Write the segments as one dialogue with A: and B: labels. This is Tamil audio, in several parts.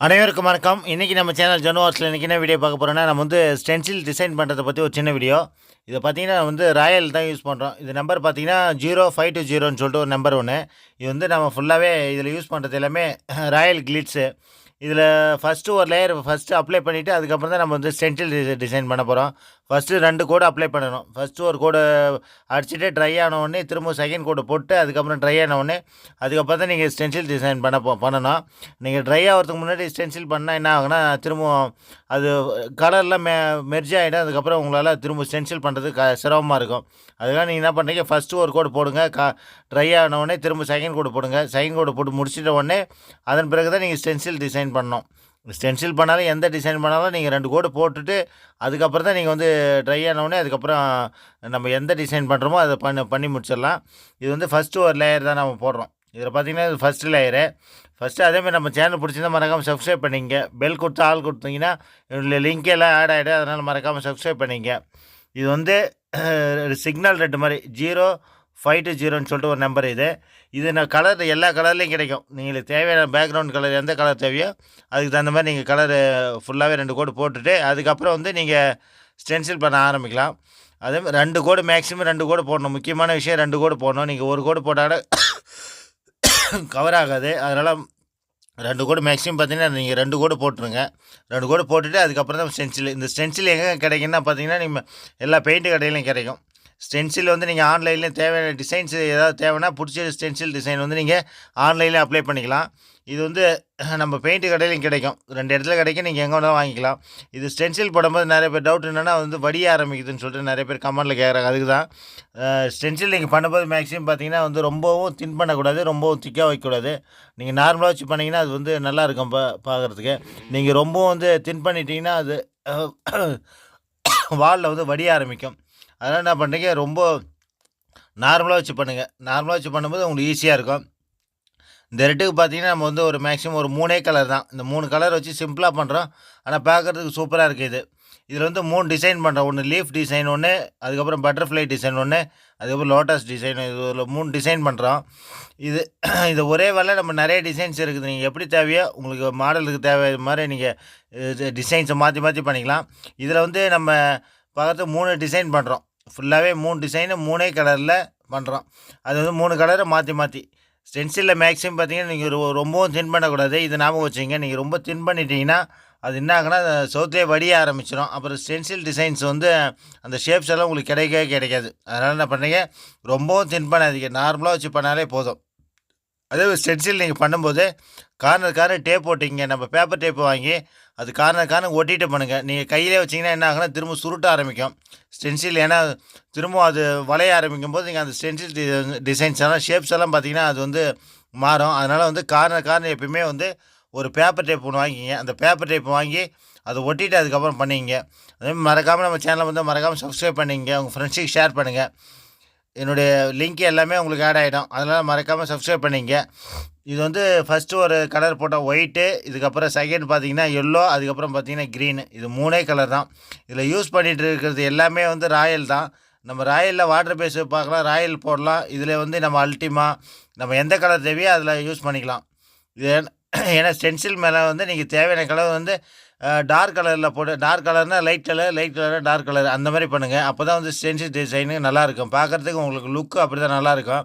A: அனைவருக்கும் வணக்கம். இன்றைக்கி நம்ம சேனல் ஜனவார்ஸில் இன்றைக்கி என்ன வீடியோ பார்க்க போகிறோன்னா நம்ம வந்து ஸ்டென்சில் டிசைன் பண்ணுறதை பற்றி ஒரு சின்ன வீடியோ இதை பார்த்தீங்கன்னா வந்து ராயல் தான் யூஸ் பண்ணுறோம் இது நம்பர் பார்த்தீங்கன்னா ஜீரோ ஃபைவ் டூ ஜீரோன்னு சொல்லிட்டு ஒரு நம்பர் ஒன்று இது வந்து நம்ம ஃபுல்லாகவே இதில் யூஸ் பண்ணுறது எல்லாமே ராயல் கிளிட்ஸு இதில் ஃபஸ்ட்டு ஒரு லேயர் ஃபஸ்ட்டு அப்ளை பண்ணிவிட்டு அதுக்கப்புறம் தான் நம்ம வந்து ஸ்டென்சில் டிசைன் பண்ண போகிறோம் ஃபஸ்ட்டு ரெண்டு கோடு அப்ளை பண்ணணும். ஃபஸ்ட்டு ஒரு கோடு அடிச்சுட்டு ட்ரை ஆனவுடனே திரும்ப செகண்ட் கோடு போட்டு அதுக்கப்புறம் ட்ரை ஆனவுடனே அதுக்கப்புறம் தான் நீங்கள் ஸ்டென்சில் டிசைன் பண்ண போ பண்ணணும். நீங்கள் ட்ரை ஆகிறதுக்கு முன்னாடி ஸ்டென்சில் பண்ணால் என்ன ஆகுனா திரும்பவும் அது கலர்லாம் மெ மெர்ஜ் ஆகிடும் அதுக்கப்புறம் உங்களால் திரும்ப ஸ்டென்சில் பண்ணுறது க சிரமமாக இருக்கும். அதுக்காக நீங்கள் என்ன பண்ணுறீங்க ஃபஸ்ட்டு ஒரு கோடு போடுங்க. க ட்ரை ஆனவுடனே திரும்ப செகண்ட் கோடு போடுங்க. செகண்ட் கோடு போட்டு முடிச்சிட்ட உடனே அதன் பிறகு தான் நீங்கள் ஸ்டென்சில் டிசைன் பண்ணோம். ஸ்டென்சில் பண்ணாலும் எந்த டிசைன் பண்ணாலும் நீங்கள் ரெண்டு கோடு போட்டுட்டு அதுக்கப்புறம் தான் நீங்கள் வந்து ட்ரை ஆனவுடனே அதுக்கப்புறம் நம்ம எந்த டிசைன் பண்ணுறோமோ அதை பண்ணி பண்ணி முடிச்சிடலாம். இது வந்து ஃபஸ்ட்டு ஒரு லேயர் தான் நம்ம போடுறோம். இதில் பார்த்தீங்கன்னா இது ஃபஸ்ட்டு லேயரு ஃபஸ்ட்டு அதேமாதிரி நம்ம சேனல் பிடிச்சிருந்தா மறக்காமல் சப்ஸ்கிரைப் பண்ணிங்க பெல் கொடுத்து ஆள் கொடுத்தீங்கன்னா என்னுடைய லிங்க் எல்லாம் ஆட் ஆகிடும் அதனால் மறக்காமல் சப்ஸ்கிரைப் பண்ணிங்க இது வந்து சிக்னல் ரெட்டு மாதிரி ஜீரோ ஃபைவ் டூ ஜீரோன்னு சொல்லிட்டு ஒரு நம்பர் இது. இது நான் கலர் எல்லா கலர்லேயும் கிடைக்கும். நீங்கள் தேவையான பேக்ரவுண்ட் கலர் எந்த கலர் தேவையோ அதுக்கு தகுந்த மாதிரி நீங்கள் கலரு ஃபுல்லாகவே ரெண்டு கோடு போட்டுட்டு அதுக்கப்புறம் வந்து நீங்கள் ஸ்டென்சில் பண்ண ஆரம்பிக்கலாம். அதே மாதிரி ரெண்டு கோடு மேக்ஸிமம் ரெண்டு கோடு போடணும். முக்கியமான விஷயம் ரெண்டு கோடு போடணும். நீங்கள் ஒரு கோடு போட்டால் கவர் ஆகாது. அதனால் ரெண்டு கோடு மேக்ஸிமம் பார்த்தீங்கன்னா நீங்கள் ரெண்டு கோடு போட்டுருங்க. ரெண்டு கோடு போட்டுட்டு அதுக்கப்புறம் தான் ஸ்டென்சில் இந்த ஸ்டென்சில் எங்கே கிடைக்குன்னா பார்த்தீங்கன்னா நீங்கள் எல்லா பெயிண்ட் கடையிலையும் கிடைக்கும். ஸ்டென்சில் வந்து நீங்கள் ஆன்லைன்லேயும் தேவையான டிசைன்ஸ் ஏதாவது தேவைன்னா பிடிச்ச ஸ்டென்சில் டிசைன் வந்து நீங்கள் ஆன்லைனில் அப்ளை பண்ணிக்கலாம். இது வந்து நம்ம பெயிண்ட் கடையிலையும் கிடைக்கும். ரெண்டு இடத்துல கிடைக்கும் நீங்கள் எங்கே வேணாலும் வாங்கிக்கலாம். இது ஸ்டென்சில் போடும்போது நிறைய பேர் டவுட் என்னென்னா வந்து வடிய ஆரம்பிக்குதுன்னு சொல்லிட்டு நிறைய பேர் கமெண்டில் கேட்குறாங்க அதுக்கு தான் ஸ்டென்சில் நீங்கள் பண்ணும்போது மேக்ஸிமம் பார்த்தீங்கன்னா வந்து ரொம்பவும் தின் பண்ணக்கூடாது ரொம்பவும் திக்காக வைக்கக்கூடாது. நீங்கள் நார்மலாக வச்சு பண்ணிங்கன்னா அது வந்து நல்லா இருக்கும் பா பார்க்குறதுக்கு நீங்கள் ரொம்பவும் வந்து தின் பண்ணிட்டீங்கன்னா அது வாலில் வந்து வடிய ஆரம்பிக்கும். அதனால் என்ன பண்ணுறீங்க ரொம்ப நார்மலாக வச்சு பண்ணுங்கள் நார்மலாக வச்சு பண்ணும்போது உங்களுக்கு ஈஸியாக இருக்கும். இந்த ரெட்டுக்கு பார்த்தீங்கன்னா நம்ம வந்து ஒரு மேக்ஸிமம் ஒரு மூணே கலர் தான். இந்த மூணு கலர் வச்சு சிம்பிளாக பண்ணுறோம் ஆனால் பார்க்குறதுக்கு சூப்பராக இருக்குது இது. இதில் வந்து மூணு டிசைன் பண்ணுறோம் ஒன்று லீஃப் டிசைன் ஒன்று அதுக்கப்புறம் பட்டர்ஃப்ளை டிசைன் ஒன்று அதுக்கப்புறம் லோட்டஸ் டிசைன் இது மூணு டிசைன் பண்ணுறோம் இது இது ஒரே வேலை நம்ம நிறைய டிசைன்ஸ் இருக்குது. நீங்கள் எப்படி தேவையோ உங்களுக்கு மாடலுக்கு தேவை மாதிரி நீங்கள் டிசைன்ஸை மாற்றி மாற்றி பண்ணிக்கலாம். இதில் வந்து நம்ம பார்க்குறது மூணு டிசைன் பண்ணுறோம் ஃபுல்லாகவே மூணு டிசைனு மூணே கலரில் பண்ணுறோம் அது வந்து மூணு கலரை மாற்றி மாற்றி ஸ்டென்சிலில் மேக்ஸிமம் பார்த்தீங்கன்னா நீங்கள் ரொம்பவும் தின் பண்ணக்கூடாது. இது ஞாபகம் வச்சுங்க நீங்கள் ரொம்ப தின் பண்ணிட்டீங்கன்னா அது என்ன ஆகுனா சவுத்தே வடிய ஆரம்பிச்சிடும் அப்புறம் ஸ்டென்சில் டிசைன்ஸ் வந்து அந்த ஷேப்ஸ் எல்லாம் உங்களுக்கு கிடைக்கவே கிடைக்காது. அதனால் என்ன பண்ணுறீங்க ரொம்பவும் தின் பண்ணாதீங்க. நார்மலாக வச்சு பண்ணாலே போதும். அதே ஸ்டென்சில் நீங்கள் பண்ணும்போது கார்னர் கார்னர் டேப் போட்டிங்க. நம்ம பேப்பர் டேப் வாங்கி அது கார்னர் காரணம் ஒட்டிகிட்டு பண்ணுங்கள் நீங்கள் கையிலே வச்சிங்கன்னா என்ன ஆகுனா திரும்ப சுருட்ட ஆரம்பிக்கும். ஸ்டென்சில் ஏன்னா திரும்ப அது வளைய ஆரம்பிக்கும் போது நீங்கள் அந்த ஸ்டென்சில் டிசைன்ஸ் எல்லாம் ஷேப்ஸ் எல்லாம் பார்த்தீங்கன்னா அது வந்து மாறும். அதனால் வந்து கார்னர் காரணம் எப்பயுமே வந்து ஒரு பேப்பர் டேப் ஒன்று வாங்கிங்க அந்த பேப்பர் டேப் வாங்கி அதை ஒட்டிட்டு அதுக்கப்புறம் பண்ணிங்க அதே மாதிரி மறக்காமல் நம்ம சேனலை வந்து மறக்காமல் சப்ஸ்கிரைப் பண்ணிங்க உங்கள் ஃப்ரெண்ட்ஸுக்கு ஷேர் பண்ணுங்கள் என்னுடைய லிங்க் எல்லாமே உங்களுக்கு ஆட் ஆகிடும் அதனால் மறக்காமல் சப்ஸ்கிரைப் பண்ணிங்க இது வந்து ஃபஸ்ட்டு ஒரு கலர் போட்டால் ஒயிட்டு இதுக்கப்புறம் செகண்ட் பார்த்தீங்கன்னா எல்லோ அதுக்கப்புறம் பார்த்தீங்கன்னா க்ரீனு இது மூணே கலர் தான். இதில் யூஸ் பண்ணிகிட்டு இருக்கிறது எல்லாமே வந்து ராயல் தான். நம்ம ராயலில் வாட்டர் பேஸ் பார்க்கலாம் ராயல் போடலாம். இதில் வந்து நம்ம அல்டிமா நம்ம எந்த கலர் தேவையோ அதில் யூஸ் பண்ணிக்கலாம். இது ஏன்னா- ஏன்னா ஸ்டென்சில் மேலே வந்து நீங்கள் தேவையான கலர் வந்து டார்க் கலரில் போட்டு dark கலர்னால் light colour light colour dark colour அந்த மாதிரி பண்ணுங்கள் அப்போ தான் வந்து ஸ்டென்சில் டிசைனு நல்லாயிருக்கும் பார்க்குறதுக்கு உங்களுக்கு லுக்கு அப்படி தான் நல்லாயிருக்கும்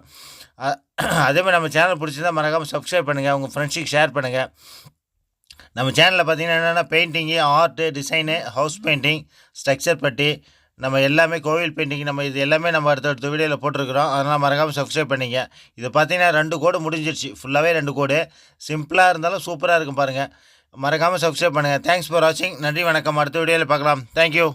A: அதேமாதிரி நம்ம சேனல் பிடிச்சிருந்தா மறக்காமல் சப்ஸ்கிரைப் பண்ணுங்கள் உங்கள் ஃப்ரெண்ட்ஸுக்கு ஷேர் பண்ணுங்கள் நம்ம சேனலில் பார்த்தீங்கன்னா என்னென்னா painting art design house painting structure putty நம்ம எல்லாமே கோவில் பெயிண்டிங் நம்ம இது எல்லாமே நம்ம அடுத்த அடுத்த வீடியோவில் போட்டிருக்கிறோம். அதனால் மறக்காமல் சப்ஸ்கிரைப் பண்ணிங்க. இது பார்த்தீங்கன்னா ரெண்டு கோடு முடிஞ்சிருச்சு. ஃபுல்லாகவே ரெண்டு கோடு. சிம்பிளாக இருந்தாலும் சூப்பராக இருக்கும் பாருங்கள் மறக்காமல் சப்ஸ்கிரைப் பண்ணுங்கள் தேங்க்ஸ் ஃபார் வாட்சிங் நன்றி வணக்கம். அடுத்த வீடியோவில் பார்க்கலாம். தேங்க்யூ